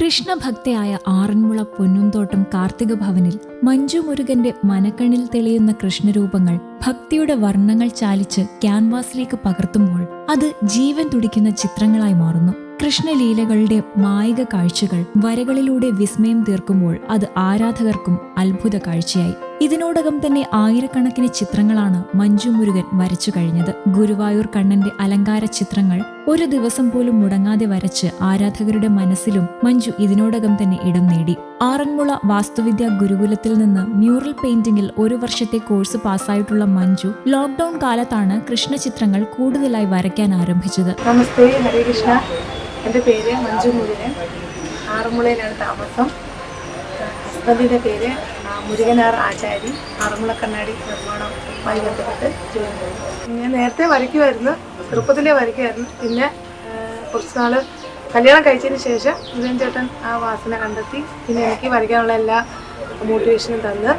കൃഷ്ണഭക്തയായ ആറന്മുള പൊന്നുംതോട്ടം കാർത്തിക ഭവനിൽ മഞ്ജു മുരുകന്റെ മനക്കണ്ണിൽ തെളിയുന്ന കൃഷ്ണരൂപങ്ങൾ ഭക്തിയുടെ വർണങ്ങൾ ചാലിച്ച് ക്യാൻവാസിലേക്ക് പകർത്തുമ്പോൾ അത് ജീവൻ തുടിക്കുന്ന ചിത്രങ്ങളായി മാറുന്നു. കൃഷ്ണലീലകളുടെ മായിക കാഴ്ചകൾ വരകളിലൂടെ വിസ്മയം തീർക്കുമ്പോൾ അത് ആരാധകർക്കും അത്ഭുത കാഴ്ചയായി. ഇതിനോടകം തന്നെ ആയിരക്കണക്കിന് ചിത്രങ്ങളാണ് മഞ്ജു മുരുകൻ വരച്ചു കഴിഞ്ഞത്. ഗുരുവായൂർ കണ്ണന്റെ അലങ്കാര ചിത്രങ്ങൾ ഒരു ദിവസം പോലും മുടങ്ങാതെ വരച്ച് ആരാധകരുടെ മനസ്സിലും മഞ്ജു ഇതിനോടകം തന്നെ ഇടം നേടി. ആറന്മുള വാസ്തുവിദ്യ ഗുരുകുലത്തിൽ നിന്ന് മ്യൂറൽ പെയിന്റിംഗിൽ ഒരു വർഷത്തെ കോഴ്സ് പാസ്സായിട്ടുള്ള മഞ്ജു ലോക്ക്ഡൌൺ കാലത്താണ് കൃഷ്ണ ചിത്രങ്ങൾ കൂടുതലായി വരയ്ക്കാൻ ആരംഭിച്ചത്. നമസ്തേ ഹരേ കൃഷ്ണ. എന്റെ പേര് മഞ്ജു മുരുകൻ. ആറന്മുളയിലാണ് താമസം. ഹസ്ബൻഡിന്റെ പേര് മുരുകനാർ ആചാരി ആറന്മുള കണ്ണാടി നിർമ്മാണവുമായി ബന്ധപ്പെട്ട് ജോലി ഞാൻ നേരത്തെ വരയ്ക്കുമായിരുന്നു ചെറുപ്പത്തിലേ വരയ്ക്കുമായിരുന്നു. പിന്നെ കുറച്ച് നാൾ കല്യാണം കഴിച്ചതിന് ശേഷം മുരുകൻ ചേട്ടൻ ആ വാസന കണ്ടെത്തി. പിന്നെ എനിക്ക് വരയ്ക്കാനുള്ള എല്ലാ മോട്ടിവേഷനും തന്ന്.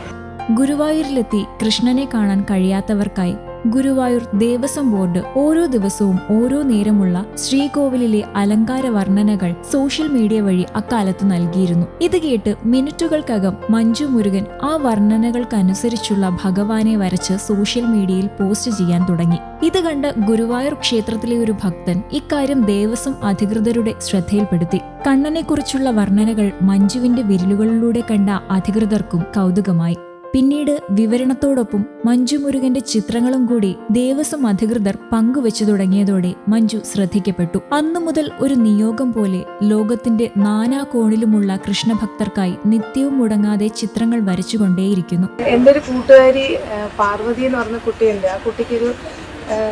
ഗുരുവായൂരിലെത്തി കൃഷ്ണനെ കാണാൻ കഴിയാത്തവർക്കായി ഗുരുവായൂർ ദേവസ്വം ബോർഡ് ഓരോ ദിവസവും ഓരോ നേരമുള്ള ശ്രീകോവിലിലെ അലങ്കാര വർണനകൾ സോഷ്യൽ മീഡിയ വഴി അക്കാലത്ത് നൽകിയിരുന്നു. ഇത് കേട്ട് മിനിറ്റുകൾക്കകം മഞ്ജു മുരുകൻ ആ വർണനകൾക്കനുസരിച്ചുള്ള ഭഗവാനെ വരച്ച് സോഷ്യൽ മീഡിയയിൽ പോസ്റ്റ് ചെയ്യാൻ തുടങ്ങി. ഇത് കണ്ട് ഗുരുവായൂർ ക്ഷേത്രത്തിലെ ഒരു ഭക്തൻ ഇക്കാര്യം ദേവസ്വം അധികൃതരുടെ ശ്രദ്ധയിൽപ്പെടുത്തി. കണ്ണനെക്കുറിച്ചുള്ള വർണനകൾ മഞ്ജുവിന്റെ വിരലുകളിലൂടെ കണ്ട അധികൃതർക്കും കൗതുകമായി. പിന്നീട് വിവരണത്തോടൊപ്പം മഞ്ജു മുരുകന്റെ ചിത്രങ്ങളും കൂടി ദേവസ്വം അധികൃതർ പങ്കുവച്ചു തുടങ്ങിയതോടെ മഞ്ജു ശ്രദ്ധിക്കപ്പെട്ടു. അന്നു മുതൽ ഒരു നിയോഗം പോലെ ലോകത്തിന്റെ നാനാ കോണിലുമുള്ള കൃഷ്ണഭക്തർക്കായി നിത്യവും മുടങ്ങാതെ ചിത്രങ്ങൾ വരച്ചുകൊണ്ടേയിരിക്കുന്നു. എന്റെ ഒരു കൂട്ടുകാരി പാർവതി എന്ന് പറഞ്ഞ കുട്ടിയുണ്ട്. ആ കുട്ടിക്കൊരു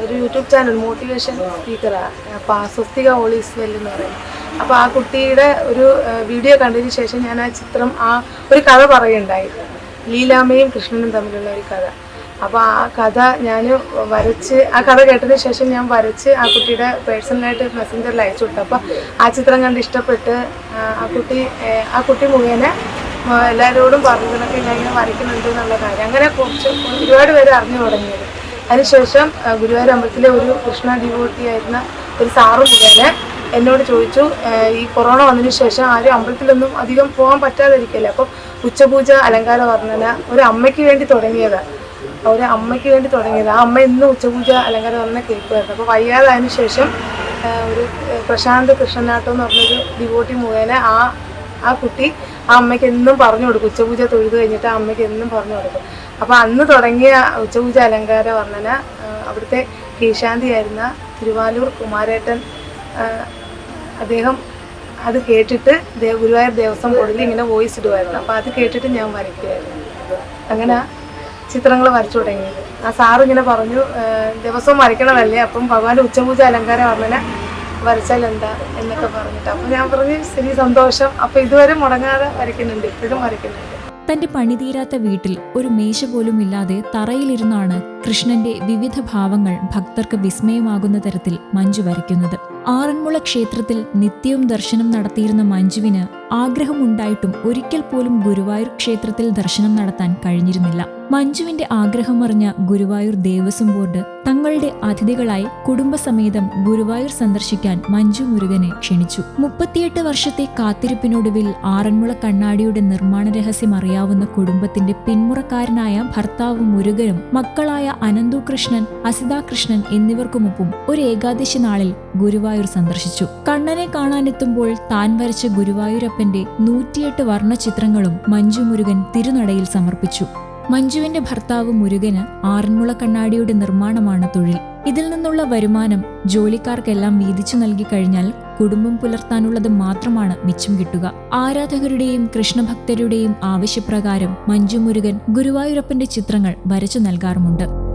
ഒരു യൂട്യൂബ് ചാനൽ മോട്ടിവേഷൻ സ്പീക്കറാണ് സ്വസ്തിക ഓളീസ് വെൽ എന്ന് അപ്പോൾ ആ കുട്ടിയുടെ ഒരു വീഡിയോ കണ്ടതിന് ശേഷം ഞാൻ ആ ചിത്രം ആ ഒരു കഥ പറയുണ്ടായി. ലീലാമ്മയും കൃഷ്ണനും തമ്മിലുള്ള ഒരു കഥ. അപ്പോൾ ആ കഥ ഞാൻ വരച്ച് ആ കഥ കേട്ടതിന് ശേഷം ഞാൻ വരച്ച് ആ കുട്ടിയുടെ പേഴ്സണലായിട്ട് മെസ്സഞ്ചറിൽ അയച്ചു വിട്ടു അപ്പോൾ ആ ചിത്രം കണ്ട് ഇഷ്ടപ്പെട്ട് ആ, കുട്ടി ആ കുട്ടി മുഖേന എല്ലാവരോടും പറഞ്ഞതിനൊക്കെ ഞാൻ ഇങ്ങനെ വരയ്ക്കുന്നുണ്ട് എന്നുള്ള കാര്യം. അങ്ങനെ കുറച്ച് ഒരുപാട് പേര് അറിഞ്ഞു തുടങ്ങിയത്. അതിനുശേഷം ഗുരുവായൂർ അമ്പലത്തിലെ ഒരു കൃഷ്ണ ഡിവോട്ടി ആയിരുന്ന ഒരു സാറ് മുഖേന എന്നോട് ചോദിച്ചു ഈ കൊറോണ വന്നതിന് ശേഷം ആരും അമ്പലത്തിലൊന്നും അധികം പോകാൻ പറ്റാതിരിക്കല്ലേ? അപ്പം ഉച്ചപൂജ അലങ്കാര വർണന ഒരു അമ്മയ്ക്ക് വേണ്ടി തുടങ്ങിയതാണ് ഒരു അമ്മയ്ക്ക് വേണ്ടി തുടങ്ങിയത്. ആ അമ്മ ഇന്ന് ഉച്ചപൂജ അലങ്കാര വർണന കേൾക്കുമായിരുന്നു അപ്പോൾ വയ്യാതായതിനു ശേഷം ഒരു പ്രശാന്ത് കൃഷ്ണനാട്ടം എന്ന് പറഞ്ഞൊരു ഡിവോട്ടി മുഖേന ആ ആ കുട്ടി ആ അമ്മയ്ക്ക് എന്നും പറഞ്ഞു കൊടുക്കും. ഉച്ചപൂജ തൊഴുത് കഴിഞ്ഞിട്ട് ആ അമ്മയ്ക്ക് എന്നും പറഞ്ഞു കൊടുക്കും. അപ്പോൾ അന്ന് തുടങ്ങിയ ഉച്ചപൂജ അലങ്കാര വർണന അവിടുത്തെ കീശാന്തിയായിരുന്ന തിരുവാലൂർ കുമാരേട്ടൻ അദ്ദേഹം അത് കേട്ടിട്ട് ഗുരുവായൂർ ദേവസ്വം ബോർഡിൽ ഇങ്ങനെ വോയിസ് ഇടുമായിരുന്നു. അപ്പോൾ അത് കേട്ടിട്ട് ഞാൻ വരയ്ക്കുമായിരുന്നു അങ്ങനെ ചിത്രങ്ങൾ വരച്ചു തുടങ്ങിയത് ആ സാറ് ഇങ്ങനെ പറഞ്ഞു ദിവസവും വരയ്ക്കണമല്ലേ അപ്പം ഭഗവാന്റെ ഉച്ചപൂജ അലങ്കാര വർണന വരച്ചാൽ എന്താ? എന്നൊക്കെ പറഞ്ഞിട്ട്. അപ്പം ഞാൻ പറഞ്ഞു ശരി സന്തോഷം. അപ്പം ഇതുവരെ മുടങ്ങാതെ വരയ്ക്കുന്നുണ്ട് ഇപ്പോഴും വരയ്ക്കുന്നുണ്ട്. തന്റെ പണിതീരാത്ത വീട്ടിൽ ഒരു മേശ പോലും ഇല്ലാതെ തറയിലിരുന്നാണ് കൃഷ്ണന്റെ വിവിധ ഭാവങ്ങൾ ഭക്തർക്ക് വിസ്മയമാകുന്ന തരത്തിൽ മഞ്ജു വരയ്ക്കുന്നത്. ആറന്മുള ക്ഷേത്രത്തിൽ നിത്യവും ദർശനം നടത്തിയിരുന്ന മഞ്ജുവിന് ആഗ്രഹമുണ്ടായിട്ടും ഒരിക്കൽ പോലും ഗുരുവായൂർ ക്ഷേത്രത്തിൽ ദർശനം നടത്താൻ കഴിഞ്ഞിരുന്നില്ല. മഞ്ജുവിന്റെ ആഗ്രഹമറിഞ്ഞ ഗുരുവായൂർ ദേവസ്വം ബോർഡ് തങ്ങളുടെ അതിഥികളായി കുടുംബസമേതം ഗുരുവായൂർ സന്ദർശിക്കാൻ മഞ്ജു മുരുകനെ ക്ഷണിച്ചു. മുപ്പത്തിയെട്ട് വർഷത്തെ കാത്തിരിപ്പിനൊടുവിൽ ആറന്മുള കണ്ണാടിയുടെ നിർമ്മാണ രഹസ്യം അറിയാവുന്ന കുടുംബത്തിന്റെ പിന്മുറക്കാരനായ ഭർത്താവ് മുരുകനും മക്കളായ അനന്തു കൃഷ്ണൻ അസിതാ കൃഷ്ണൻ എന്നിവർക്കുമൊപ്പം ഒരു ഏകാദശി നാളിൽ ഗുരുവായൂർ സന്ദർശിച്ചു. കണ്ണനെ കാണാനെത്തുമ്പോൾ താൻ വരച്ച ഗുരുവായൂരപ്പന്റെ നൂറ്റിയെട്ട് വർണ ചിത്രങ്ങളും മഞ്ജു മുരുകൻ തിരുനടയിൽ സമർപ്പിച്ചു. മഞ്ജുവിന്റെ ഭർത്താവ് മുരുകന് ആറന്മുള കണ്ണാടിയുടെ നിർമ്മാണമാണ് തൊഴിൽ. ഇതിൽ നിന്നുള്ള വരുമാനം ജോലിക്കാർക്കെല്ലാം വീതിച്ചു നൽകി കഴിഞ്ഞാൽ കുടുംബം പുലർത്താനുള്ളത് മാത്രമാണ് മിച്ചം കിട്ടുക. ആരാധകരുടെയും കൃഷ്ണഭക്തരുടെയും ആവശ്യപ്രകാരം മഞ്ജു മുരുകൻ ഗുരുവായൂരപ്പന്റെ ചിത്രങ്ങൾ വരച്ചു നൽകാറുമുണ്ട്.